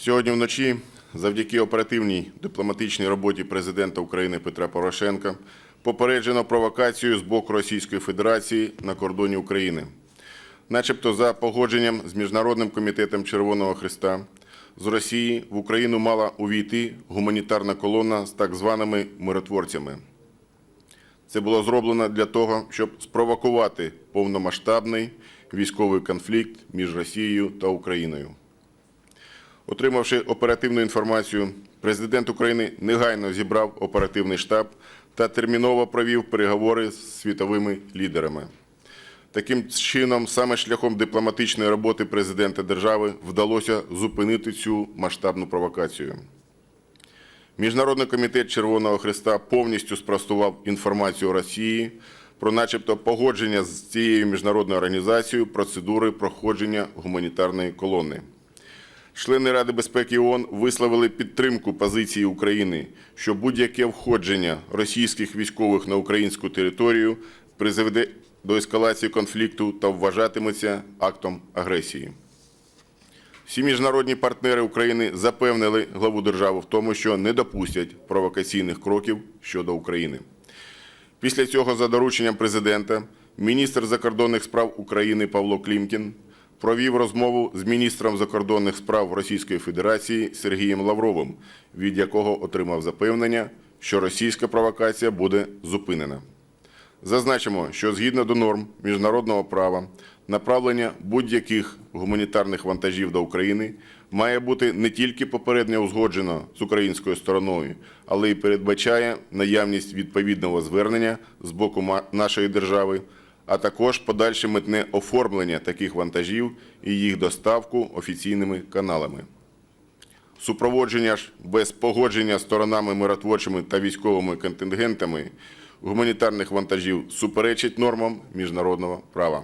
Сьогодні вночі, завдяки оперативній дипломатичній роботі президента України Петра Порошенка, попереджено провокацію з боку Російської Федерації на кордоні України. Начебто за погодженням з Міжнародним комітетом Червоного Христа з Росії в Україну мала увійти гуманітарна колона з так званими миротворцями. Це було зроблено для того, щоб спровокувати повномасштабний військовий конфлікт між Росією та Україною. Отримавши оперативну інформацію, президент України негайно зібрав оперативний штаб та терміново провів переговори з світовими лідерами. Таким чином, саме шляхом дипломатичної роботи президента держави вдалося зупинити цю масштабну провокацію. Міжнародний комітет Червоного Христа повністю спростував інформацію Росії про начебто погодження з цією міжнародною організацією процедури проходження гуманітарної колони. Члени Ради безпеки ООН висловили підтримку позиції України, що будь-яке входження російських військових на українську територію призведе до ескалації конфлікту та вважатиметься актом агресії. Всі міжнародні партнери України запевнили главу держави в тому, що не допустять провокаційних кроків щодо України. Після цього, за дорученням президента, міністр закордонних справ України Павло Клімкін провів розмову з міністром закордонних справ Російської Федерації Сергієм Лавровим, від якого отримав запевнення, що російська провокація буде зупинена. Зазначимо, що згідно до норм міжнародного права, направлення будь-яких гуманітарних вантажів до України має бути не тільки попередньо узгоджено з українською стороною, але й передбачає наявність відповідного звернення з боку нашої держави, а також подальше митне оформлення таких вантажів і їх доставку офіційними каналами. Супроводження ж без погодження сторонами миротворчими та військовими контингентами гуманітарних вантажів суперечить нормам міжнародного права.